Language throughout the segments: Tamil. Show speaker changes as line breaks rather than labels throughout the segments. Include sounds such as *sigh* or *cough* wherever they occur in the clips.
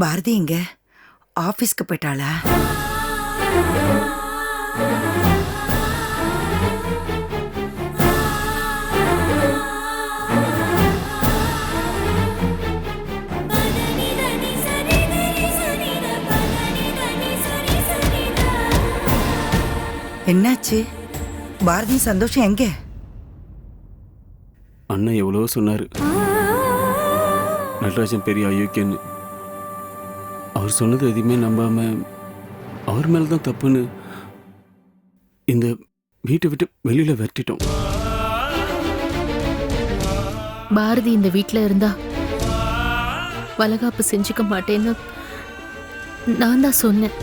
பாரதி இங்க. ஆபீஸ்க்கு போயிட்டாளா? என்னாச்சு? பாரதி சந்தோஷம் எங்க?
அண்ணன் எவ்வளவோ சொன்னார். நடராஜன் பெரிய அயோக்கியன்னு அவர் சொன்னது எதையுமே நம்பாம அவர் மேல தான் தப்புன்னு இந்த வீட்டை விட்டு வெளியில வெட்டிட்டோம்
பாரதி இந்த வீட்டில் இருந்தா வளகாப்பு செஞ்சுக்க மாட்டேன்னு நான் தான் சொன்னேன்.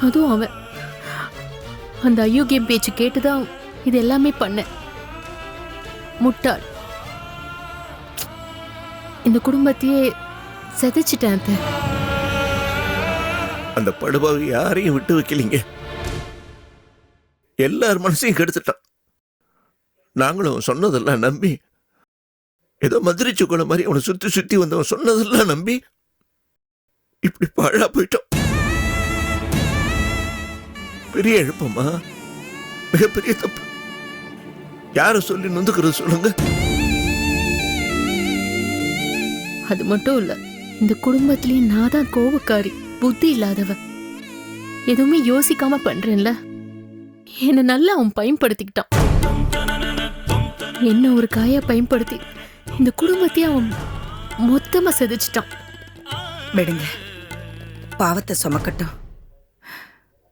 அதுவும் அவன். அந்த அயோக்கியம் பேச்சு கேட்டுதான் இது எல்லாமே பண்ணேன். முட்டாள். இந்த குடும்பத்தையே செதைச்சிட்டேன் அத்தை.
அந்த படுபாவி யாரையும் விட்டு வைக்கலீங்க. எல்லார் மனசையும் கெடுத்துட்டான். நாங்களும் சொன்னதெல்லாம் நம்பி ஏதோ மதுரை குளம் மாதிரி அவனை சுத்தி சுத்தி வந்தவன் சொன்னதெல்லாம் நம்பி இப்படி பாழா போயிட்டோம். பெரிய எழுப்பமா மிகப்பெரிய தப்பு. யார சொல்லி நொந்துக்கிறது சொல்லுங்க.
அது மட்டும் இல்ல. இந்த குடும்பத்திலேயே நான் தான் கோவக்காரி புத்தி இல்லாதவ. எதுவுமே யோசிக்காம பண்றேன்ல. என்ன நல்லா அவன் பயன்படுத்திக்கிட்டான். என்ன ஒரு காயா பயன்படுத்தி இந்த குடும்பத்தையே அவன் மொத்தமா செதைச்சிட்டான்.
விடுங்க. பாவத்தை சுமக்கட்டும்.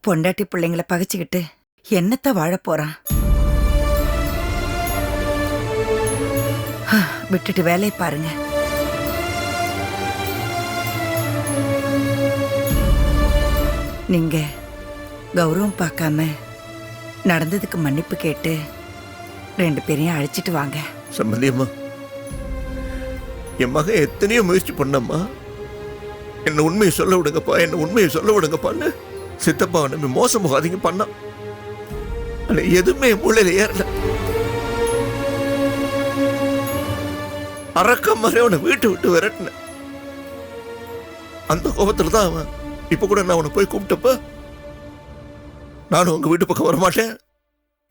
பொண்டாட்டி பிள்ளைங்கள பகைச்சுக்கிட்டு என்னத்த வாழ போறான்? விட்டுட்டு வேலையை பாருங்க. நீங்க கௌரவம் பார்க்காம நடந்ததுக்கு மன்னிப்பு கேட்டு ரெண்டு பேரையும் அழைச்சிட்டு வாங்க.
சம்பந்தியம்மா என் மகன் எத்தனையோ முயற்சி பண்ணம்மா. என்ன உண்மையை சொல்ல விடுங்கப்பா என்ன உண்மையை சொல்ல விடுங்கப்பான்னு சித்தப்பா நம்பி மோசம் போகாதீங்க பண்ணான். ஆனால் எதுவுமே மூளையில் ஏறல. அரக்கம் மாதிரி அவனை வீட்டை விட்டு விரட்டின அந்த கோபத்தில் தான் அவன் இப்ப கூட நான் அவனை போய் கூப்பிட்டப்ப நானும் உங்க வீட்டு பக்கம் வரமாட்டேன்.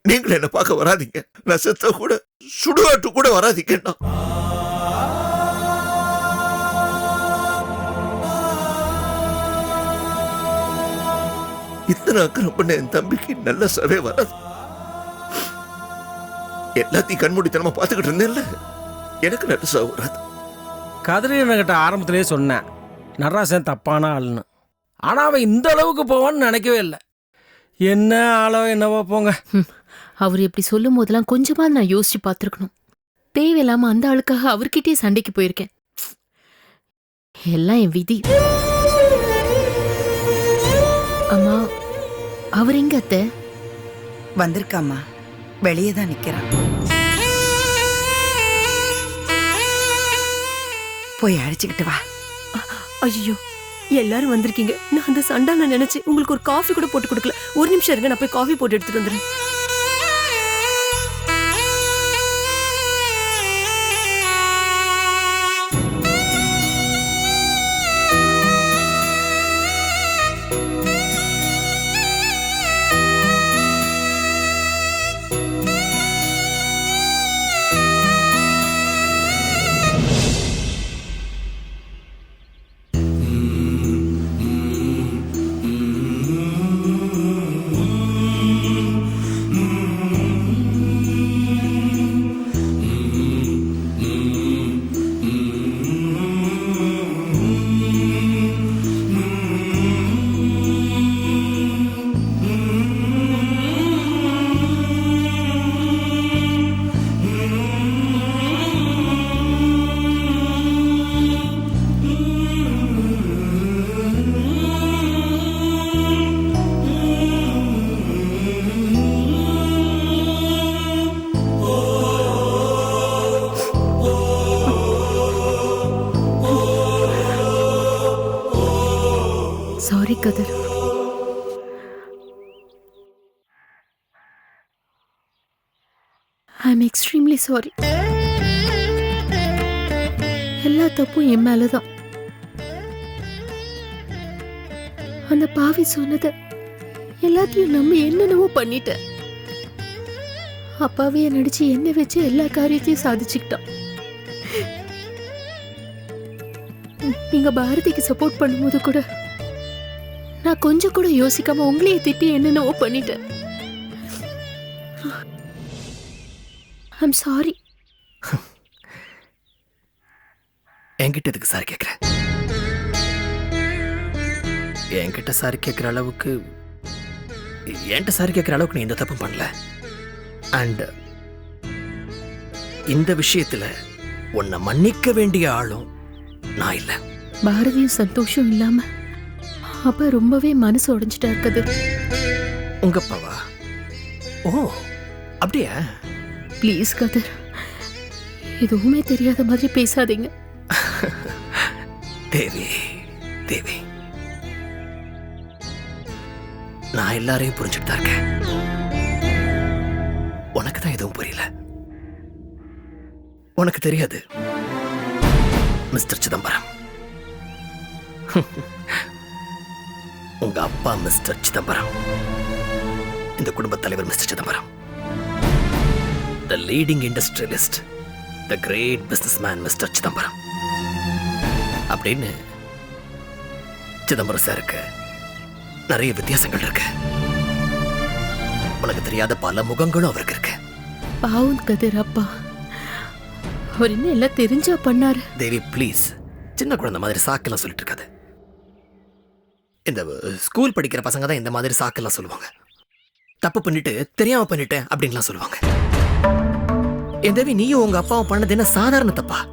நீங்களும் என்ன பார்க்க வராதீங்க. நான் செத்த கூட சுடுகாட்டு கூட வராதீங்கன்னா இத்தனை அக்கறம் பண்ண என் தம்பிக்கு நல்ல சவே வராது. எல்லாத்தையும் கண்மூடித்தனமா பார்த்துக்கிட்டு இருந்தேன்ல. எனக்கு நல்ல சவே வராது.
கதிரவன்கிட்ட ஆரம்பத்திலே சொன்னேன் நடராசன் தப்பான ஆளுன்னு ஆனால் அவன் இந்த அளவுக்கு போவான்னு நினைக்கவே இல்லை. என்ன ஆளோ என்னவோ போங்க.
அவர் இப்படி சொல்லும் போதெல்லாம் கொஞ்சமா நான் யோசிச்சு பார்த்துருக்கணும். தேவையில்லாம அந்த ஆளுக்காக அவர்கிட்டயே சண்டைக்கு போயிருக்கேன். எல்லாம் என் விதி. அம்மா அவர் எங்க அத்தை?
வந்திருக்காம்மா. வெளியே தான் நிக்கிறான். போய் அழைச்சிக்கிட்டு வா.
ஐயோ. எல்லாரும் வந்திருக்கீங்க. நான் அந்த சண்டான நினைச்சு உங்களுக்கு ஒரு காஃபி கூட போட்டு கொடுக்கல. ஒரு நிமிஷம் இருங்க நான் போய் காஃபி போட்டு எடுத்துட்டு வந்துடுறேன்.
ஐ எம் எக்ஸ்ட்ரீம்லி சாரி எல்லா தப்பும் என் மேலே தான் அந்த பாவி சொன்னது எல்லாத்தையும் நம்பி என்னென்னவோ பண்ணிட்டேன். அப்பாவைய நடிச்சு என்ன வச்சு எல்லா காரியத்தையும் சாதிச்சுக்கிட்டான். நீங்க பாரதிக்கு சப்போர்ட் பண்ணும்போது கூட நான் கொஞ்சம் கூட யோசிக்காம உங்களையே திட்டி என்னென்னவோ பண்ணிட்டேன். ஐம் சாரி *laughs*
என்கிட்ட எதுக்கு சார் கேட்குற என்கிட்ட சார் கேட்குற அளவுக்கு என்கிட்ட சார் கேட்குற அளவுக்கு நீ எந்த தப்பும் பண்ணல. அண்ட் இந்த விஷயத்துல உன்னை மன்னிக்க வேண்டிய ஆளும் நான் இல்லை.
பாரதியும் சந்தோஷம் இல்லாம அப்ப ரொம்பவே மனசு உடைஞ்சிட்டா இருக்குது.
உங்க அப்பாவா? ஓ அப்படியா?
ப்ளீஸ் கதர் எதுவுமே தெரியாத மாதிரி பேசாதீங்க.
தேவி தேவி. நான் எல்லாரையும் புரிஞ்சுட்டு தான் இருக்கேன். உனக்கு தான் எதுவும் புரியல? உனக்கு தெரியாது மிஸ்டர் சிதம்பரம். உங்க அப்பா மிஸ்டர் சிதம்பரம். இந்த குடும்பத் தலைவர் mister Chidambaram. The leading industrialist the great business man mister Chidambaram அப்படின்னு சிதம்பரம் சாருக்கு நிறைய வித்தியாசங்கள் இருக்கு. உனக்கு தெரியாத பல முகங்களும் அவருக்கு இருக்கு.
பாவம் கதிர் அப்பா. அவர் என்ன எல்லாம் தெரிஞ்சா பண்ணாரு?
தேவி ப்ளீஸ் சின்ன குழந்தை மாதிரி சாக்கெல்லாம் சொல்லிட்டு இருக்காது. இந்த ஸ்கூல் படிக்கிற பசங்க தான் இந்த மாதிரி சாக்கெல்லாம் சொல்லுவாங்க. தப்பு பண்ணிட்டு தெரியாம பண்ணிட்டேன் அப்படின்லாம் சொல்லுவாங்க. என் தேவி நீயும் உங்க அப்பாவும் பண்ணது என்ன சாதாரண தப்பா?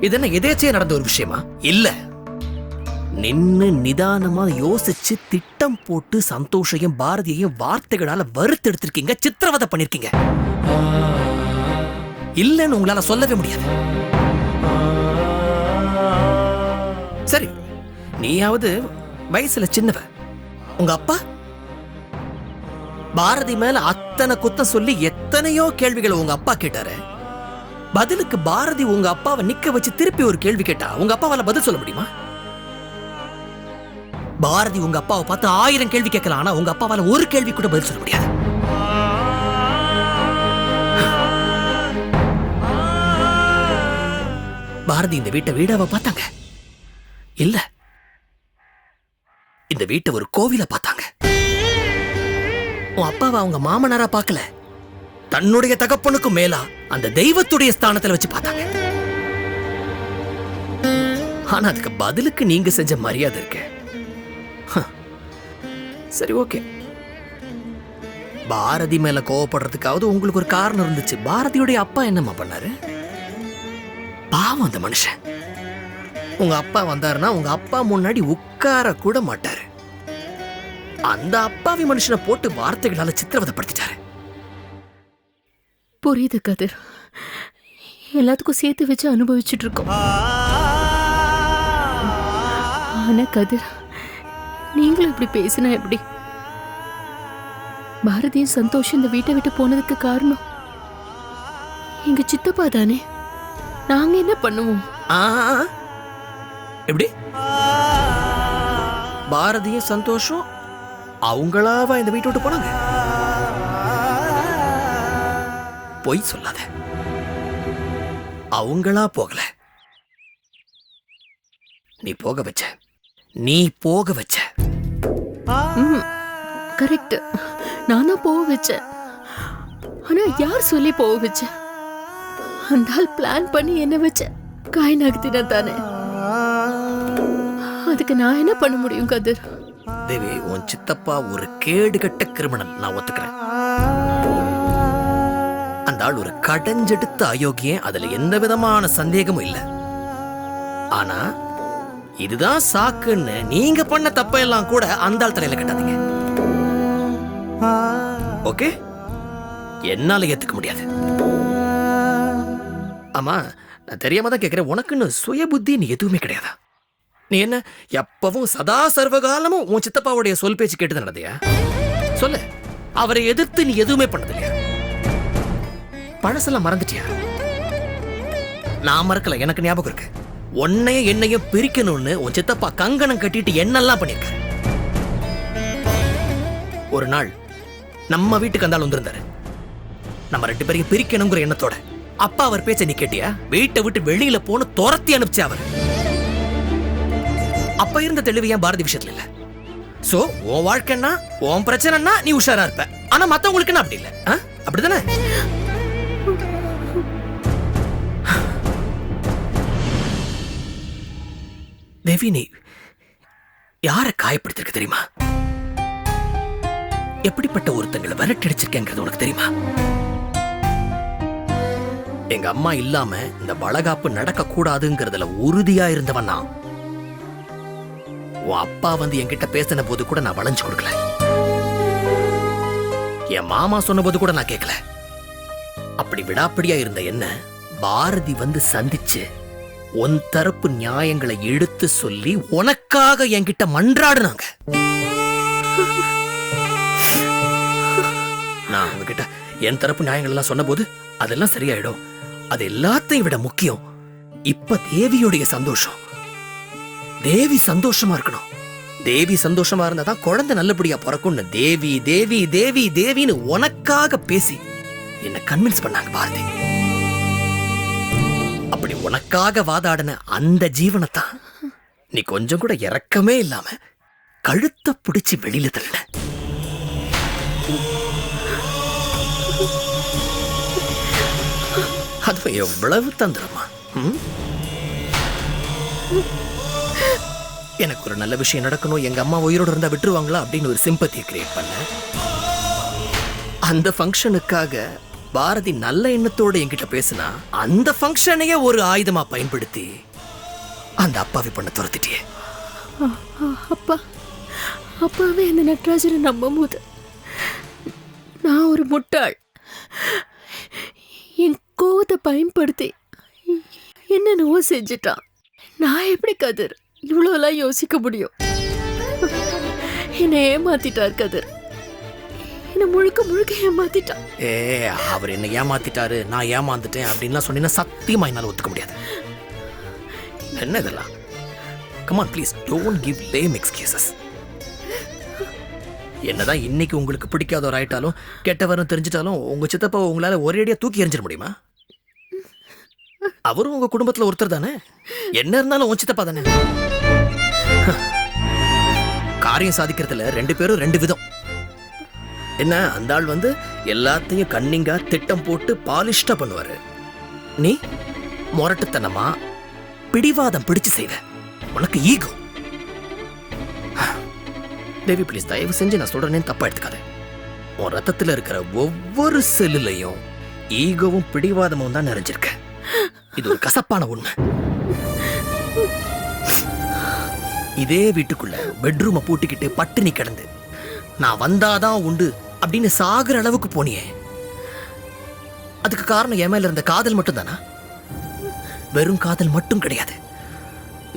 இது என்ன எதேச்சையா நடந்த ஒரு விஷயமா? இல்ல. நின்னு நிதானமா யோசிச்சு திட்டம் போட்டு சந்தோஷையும் பாரதியையும் வார்த்தைகளால வறுத்தெடுத்திருக்கீங்க சித்திரவதை பண்ணிருக்கீங்க. இல்லைன்னு உங்களால சொல்லவே முடியாது. சரி நீயாவது வயசுல சின்னவ. உங்க அப்பா? பாரதி மேல அத்தனை குத்தம் சொல்லி எத்தனையோ கேள்விகளை உங்க அப்பா கேட்டாரு. பதிலுக்கு பாரதி உங்க அப்பாவை நிக்க வச்சு திருப்பி ஒரு கேள்வி கேட்டா உங்க அப்பாவால பதில் சொல்ல முடியுமா? பாரதி உங்க அப்பாவை பார்த்து ஆயிரம் கேள்வி கேட்கலாம் ஆனா உங்க அப்பாவால ஒரு கேள்வி கூட பதில் சொல்ல முடியாது. பாரதி இந்த வீட்டை வீடாவ பார்த்தாங்க? இல்ல. இந்த வீட்டை ஒரு கோவில பார்த்தாங்க. உன் அப்பாவை அவங்க மாமனாரா பார்க்கல. தன்னுடைய தகப்பனுக்கு மேலா அந்த தெய்வத்துடைய ஸ்தானத்துல வச்சு பார்த்தாங்க. ஆனா அதுக்கு பதிலுக்கு நீங்க செஞ்ச மரியாதை இருக்கு. ஹ. சரி ஓகே. பாரதி மேல கோவப்படுறதுக்காவது உங்களுக்கு ஒரு காரணம் இருந்துச்சு. பாரதியுடைய அப்பா என்னம்மா பண்ணாரு? பாவம் அந்த மனுஷன். உங்க அப்பா வந்தாருன்னா உங்க அப்பா முன்னாடி உட்கார கூட மாட்டாரு. அந்த அப்பாவி மனுஷனை போட்டு வார்த்தைகளால சித்திரவதைப்படுத்திட்டாரு.
புரியுது கதிர். எல்லாத்துக்கும் சேர்த்து வச்சு அனுபவிச்சுட்டு இருக்கோம் ஆனா கதிர் நீங்களும் இப்படி பேசினா எப்படி? பாரதியும் சந்தோஷம் இந்த வீட்டை விட்டு போனதுக்கு காரணம்? எங்க சித்தப்பா தானே? நாங்க என்ன பண்ணுவோம்?
ஆ, எப்படி? பாரதியும் சந்தோஷம் அவங்களாவா இந்த வீட்டை விட்டு போனாங்க? பொய் சொல்லாத. அவங்களா போகல. நீ போக வச்ச. நீ போக வச்ச.
கரெக்ட் நான் போக வச்சேன் ஆனா யார் சொல்லி போக வச்சேன் அந்த ஆள் பிளான் பண்ணி என்ன வச்ச? காய் நகர்த்தின தானே. அதுக்கு நான் என்ன பண்ண முடியும் கதிர்?
தேவி உன் சித்தப்பா ஒரு கேடு கட்ட கிரிமினல் நான் ஒத்துக்கிறேன். அந்த ஆள் ஒரு கடைஞ்செடுத்த அயோக்கியன். அதுல எந்த விதமான சந்தேகமும் இல்ல. ஆனா இதுதான் சாக்குன்னு நீங்க பண்ண தப்பையெல்லாம் கூட அந்த ஆள் தலையில கட்டாதீங்க. ஓகே? என்னால ஏத்துக்க முடியாது. ஆமா நான் தெரியாம தான் கேட்கிறேன் உனக்குன்னு சுய புத்தின்னு எதுவுமே கிடையாதா? நீ என்ன எப்பவும் சதா சர்வகாலமும் உன் சித்தப்பாவுடைய சொல் பேச்சு கேட்டு நடந்தியா? சொல்லு. அவரை எதிர்த்து நீ எதுவுமே பண்ணதில்லையா? பழசெல்லாம் மறந்துட்டியா? நான் மறக்கல எனக்கு ஞாபகம் இருக்கு. உன்னையும் என்னையும் பிரிக்கணும்னு உன் சித்தப்பா கங்கணம் கட்டிட்டு என்னெல்லாம் பண்ணியிருக்க ஒரு நாள் நம்ம வீட்டுக்கு அந்த வந்திருந்தாரு. நம்ம ரெண்டு பேரையும் பிரிக்கணுங்கிற எண்ணத்தோட. அப்பா அவர் பேச்சை நீ கேட்டியா? வீட்டை விட்டு வெளியில போன துரத்தி அனுப்பிச்சு அவர். அப்ப இருந்த தெளிவு ஏன் பாரதி விஷயத்துல இல்ல? சோ உன் வாழ்க்கைன்னா உன் பிரச்சனைனா நீ உஷாரா இருப்ப. ஆனா மத்தவங்களுக்கு அப்படி இல்ல. அப்படிதானே? தேவி நீ யார காயப்படுத்திருக்கு தெரியுமா? எப்படிப்பட்ட ஒருத்தங்களை விரட்டடிச்சிருக்கேங்கிறது உனக்கு தெரியுமா? எங்க அம்மா இல்லாம இந்த வளகாப்பு நடக்க கூடாதுங்கிறதுல உறுதியா இருந்தவன் நான். உன் அப்பா வந்து என்கிட்ட பேசின போது கூட நான் வளைஞ்சு கொடுக்கல. என் மாமா சொன்ன போது கூட நான் கேட்கல அப்படி விடாப்பிடியா இருந்த என்ன பாரதி வந்து சந்திச்சு உன் தரப்பு நியாயங்களை எடுத்து சொல்லி உனக்காக என்கிட்ட மன்றாடுனாங்க. நான் உங்ககிட்ட என் தரப்பு நியாயங்கள் எல்லாம் சொன்னபோது அதெல்லாம் சரியாயிடும். அது எல்லாத்தையும் விட முக்கியம். இப்ப தேவியுடைய சந்தோஷம். தேவி சந்தோஷமா இருக்கணும். தேவி சந்தோஷமா இருந்தா தான் குழந்தை நல்லபடியா பிறக்கும்னு தேவி தேவி தேவி தேவின்னு உனக்காக பேசி என்ன கன்வின்ஸ் பண்ணாங்க பாரதி. அப்படி உனக்காக வாதாடின அந்த ஜீவனைத்தான் நீ கொஞ்சம் கூட இறக்கமே இல்லாம கழுத்தை பிடிச்சு வெளியில தள்ள அதுவும் எவ்வளவு தந்திரமா ம்? எனக்கு ஒரு நல்ல விஷயம் நடக்கணும் எங்க அம்மா உயிரோட இருந்தா விட்டுருவாங்களா அப்படின்னு ஒரு சிம்பத்தியை கிரியேட் பண்ண. அந்த ஃபங்க்ஷனுக்காக பாரதி நல்ல எண்ணத்தோடு என்கிட்ட பேசினா அந்த ஃபங்க்ஷனையே ஒரு ஆயுதமா பயன்படுத்தி அந்த அப்பாவி பண்ண துரத்திட்டியே.
அப்பா அப்பாவே அந்த நட்ராஜனை நம்பும் போது நான் ஒரு முட்டாள். என் கோவத்தை பயன்படுத்தி என்னென்னவோ செஞ்சிட்டான். நான் எப்படி கதிர்? இவ்வளோலாம் யோசிக்க முடியும். என்னை ஏமாத்திட்டார் கதிர். என்னை முழுக்க முழுக்க ஏமாத்திட்டான்
ஏ அவர் என்ன ஏமாத்திட்டாரு நான் ஏமாந்துட்டேன் அப்படின்லாம் சொன்னீங்கன்னா சத்தியமா என்னால ஒத்துக்க முடியாது. என்ன இதெல்லாம்? Come on please don't give lame excuses என்னதான் இன்னைக்கு உங்களுக்கு பிடிக்காதவர் ஆயிட்டாலும் கெட்டவரும் தெரிஞ்சிட்டாலும் உங்க சித்தப்பா உங்களால ஒரேடியா தூக்கி எறிஞ்சிட முடியுமா? அவரும் உங்க குடும்பத்துல ஒருத்தர் தானே? என்ன இருந்தாலும் உன் சித்தப்பா தானே? காரியம் சாதிக்கிறதுல ரெண்டு பேரும் ரெண்டு விதம். என்ன அந்த ஆள் வந்து எல்லாத்தையும் கன்னிங்கா திட்டம் போட்டு பாலிஷ்டா பண்ணுவாரு. நீ முரட்டுத்தனமா பிடிவாதம் பிடிச்சு செய்வ. உனக்கு ஈகோ. தேவி ப்ளீஸ் தயவு செஞ்சு நான் சொல்றேன்னு தப்பா எடுத்துக்காத. உன் ரத்தத்துல இருக்கிற ஒவ்வொரு செல்லுலையும் ஈகோவும் பிடிவாதமும் தான் நிறைஞ்சிருக்கேன் இது ஒரு கசப்பான உண்மை இதே வீட்டுக்குள்ள பெட்ரூமை பூட்டிக்கிட்டு பட்டினி கிடந்து. நான் வந்தாதான் உண்டு அப்படின்னு சாகுற அளவுக்கு போனியே. அதுக்கு காரணம் என் மேல இருந்த காதல் மட்டும் தானா வெறும் காதல் மட்டும் கிடையாது.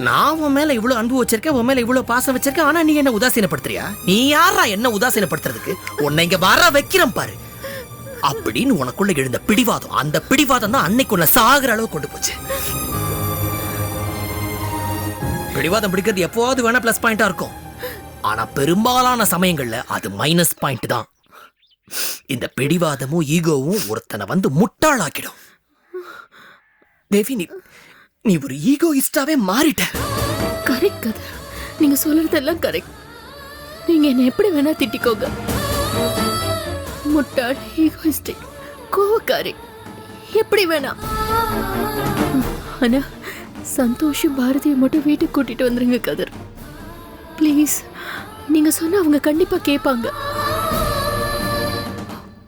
நான் உன் மேல இவ்வளவு அன்பு வச்சிருக்கேன் உன் மேல இவ்வளவு பாசம் வச்சிருக்கேன் ஆனா நீ என்ன உதாசீனப்படுத்துறியா? நீ யாரா என்ன உதாசீனப்படுத்துறதுக்கு? உன்னை இங்க வர வைக்கிறேன் பாரு. அப்படின்னு உனக்குள்ள எழுந்த பிடிவாதம். அந்த பிடிவாதம் தான் அன்னைக்கு உன்னை சாகுற அளவு கொண்டு போச்சு. பிடிவாதம் பிடிக்கிறது எப்போவாது வேணா ப்ளஸ் பாயிண்டா இருக்கும். ஆனா பெரும்பாலான சமயங்கள்ல அது மைனஸ் பாயிண்ட் தான். இந்த பிடிவாதமும் ஈகோவும் ஒருத்தனை வந்து முட்டாளாக்கிடும். தேவி நீ நீ ஒரு ஈகோயிஸ்டாவே மாறிட்ட.
கரெக்ட் கதை. நீங்க சொல்றதெல்லாம் கரெக்ட். நீங்க என்ன எப்படி வேணா திட்டிக்கோங்க. முட்டாள். ஈகோயிஸ்டிக் கோவக்காரி. எப்படி வேணாம் ஆனா சந்தோஷம் பாரதியை மட்டும் வீட்டுக்கு கூட்டிட்டு வந்துருங்க கதிர். ப்ளீஸ் நீங்க சொன்னா அவங்க கண்டிப்பா கேட்பாங்க.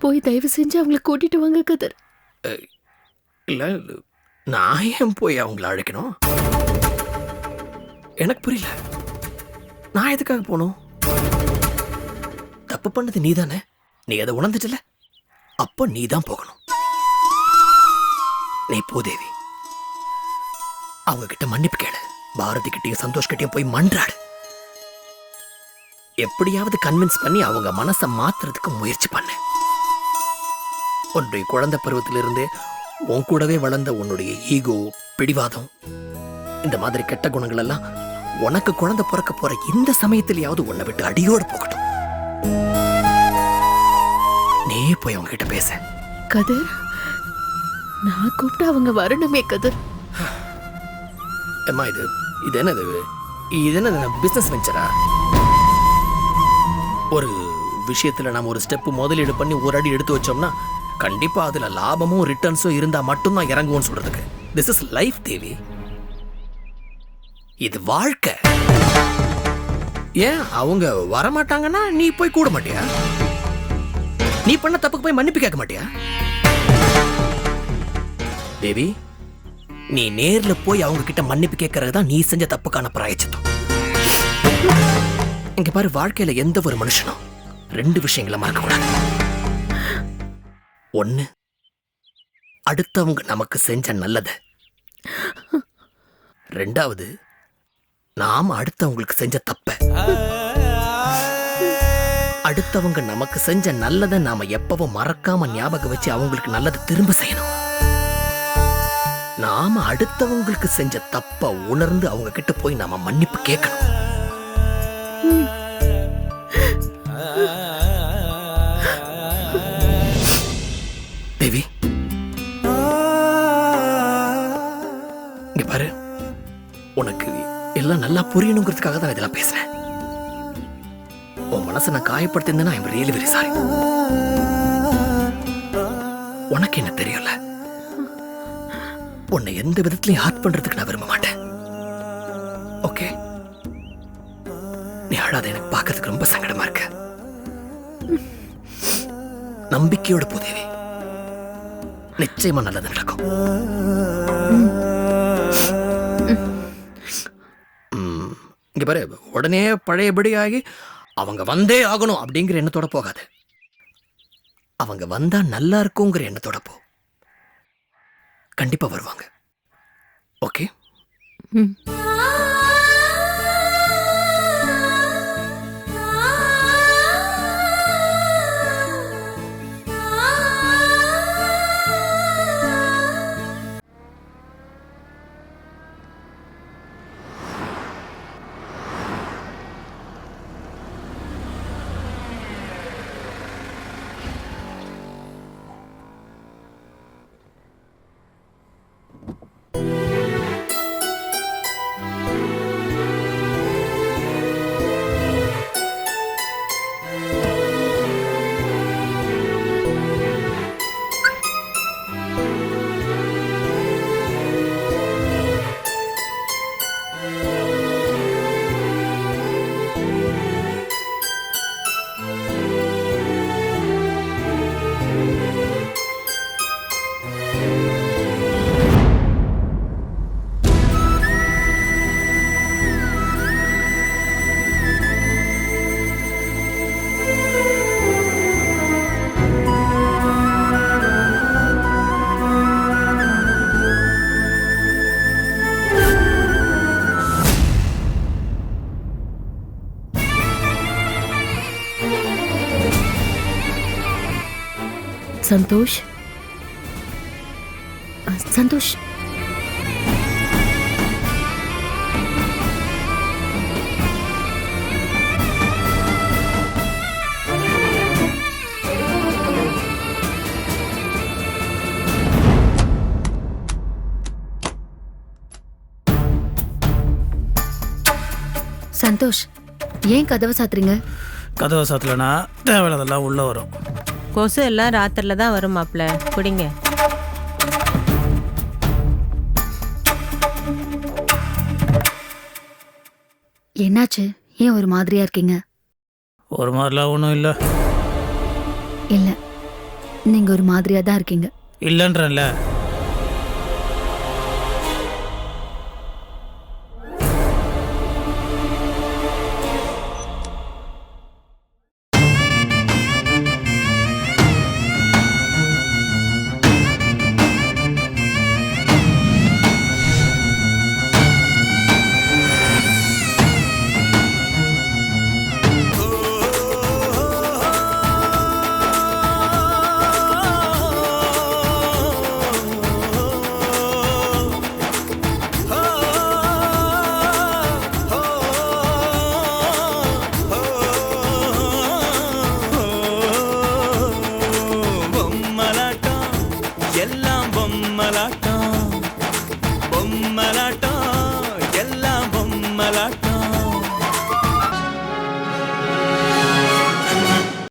போய் தயவு செஞ்சு அவங்கள கூட்டிட்டு வாங்க கதிர்.
இல்லை நான் ஏன் போய் அவங்கள அழைக்கணும்? எனக்கு புரியல. நான் எதுக்காக போகணும்? தப்பு பண்ணது நீ தானே நீ அதை உணர்ந்துட்டல? அப்போ நீ தான் போகணும். நீ போதேவி அவங்க கிட்ட மன்னிப்பு கேளு. பாரதி கிட்டயும் சந்தோஷ் கிட்டயும் போய் மன்றாடு. எப்படியாவது கன்வின்ஸ் பண்ணி அவங்க மனசை மாத்துறதுக்கு முயற்சி பண்ணு. உன்னுடைய குழந்தை பருவத்திலிருந்தே உன் கூடவே வளர்ந்த உன்னுடைய ஈகோ பிடிவாதம் இந்த மாதிரி கெட்ட குணங்கள் எல்லாம் உனக்கு குழந்தை பிறக்க போற இந்த சமயத்திலேயாவது உன்னை விட்டு அடியோடு போகட்டும். நீ போய் அவங்க கிட்ட பேச.
கதிர் நான் கூப்பிட்டு அவங்க வரணுமே கதிர்.
அம்மா இது இது என்னது? இது என்ன பிசினஸ் வெஞ்சரா ஒரு விஷயத்துல நாம ஒரு ஸ்டெப் முதலீடு பண்ணி ஒரு அடி எடுத்து வச்சோம்னா கண்டிப்பா அதுல லாபமும் ரிட்டர்ன்ஸும் இருந்தா மட்டும்தான் இறங்குவோம்னு சொல்றதுக்கு. This is life Devi. இது வாழ்க்கை. ஏன் அவங்க வரமாட்டாங்கன்னா நீ போய் கூட மாட்டியா? நீ பண்ண தப்புக்கு போய் மன்னிப்பு கேட்க மாட்டியா? தேவி நீ நேர்ல போய் அவங்க கிட்ட மன்னிப்பு கேட்கறது தான் நீ செஞ்ச தப்புக்கான பிராயச்சித்தம். இங்க பாரு வாழ்க்கையில எந்த ஒரு மனுஷனும் ரெண்டு விஷயங்களை மறக்க கூடாது ஒண்ணு அடுத்தவங்க நமக்கு செஞ்ச நல்லது. ரெண்டாவது நாம அடுத்தவங்களுக்கு செஞ்ச தப்ப. அடுத்தவங்க நமக்கு செஞ்ச நல்லதை நாம எப்பவும் மறக்காம ஞாபகம் வச்சு அவங்களுக்கு நல்லதை திரும்ப செய்யணும். நாம அடுத்தவங்களுக்கு செஞ்ச தப்ப உணர்ந்து அவங்க கிட்ட போய் நாம மன்னிப்பு கேட்கணும். தேவி இங்க பாரு. உனக்கு எல்லாம் நல்லா புரியணுங்கிறதுக்காக தான் இதெல்லாம் பேசுறேன். உன் மனசை நான் காயப்படுத்திருந்தேன்னா ஐம் ரியலி வெரி சாரி உனக்கு என்ன தெரியல உன்னை எந்த விதத்திலையும் ஹார்ட் பண்றதுக்கு நான் விரும்ப மாட்டேன். ஓகே நீ அழாத எனக்கு பார்க்கறதுக்கு ரொம்ப சங்கடமா இருக்க. நம்பிக்கையோட போதேவி நிச்சயமா நல்லது நடக்கும். இங்க பாரு உடனே பழையபடி ஆகி அவங்க வந்தே ஆகணும் அப்படிங்கிற எண்ணத்தோட போகாது. அவங்க வந்தா நல்லா இருக்குங்கிற எண்ணத்தோட போ. கண்டிப்பா வருவாங்க. ஓகே?
ம். சந்தோஷ்? சந்தோஷ். சந்தோஷ் ஏன் கதவை சாத்துறீங்க?
கதவை சாத்தலைன்னா தேவையில்லாதெல்லாம் உள்ளே வரும்.
கொசு எல்லாம் ராத்திரில தான் வரும் மாப்ள குடிங்க.
என்னாச்சு? ஏன் ஒரு மாதிரியா இருக்கீங்க?
ஒரு மாதிரிலாம் ஒன்றும் இல்லை.
இல்ல. நீங்க ஒரு மாதிரியா தான் இருக்கீங்க.
இல்லைன்றேன்ல.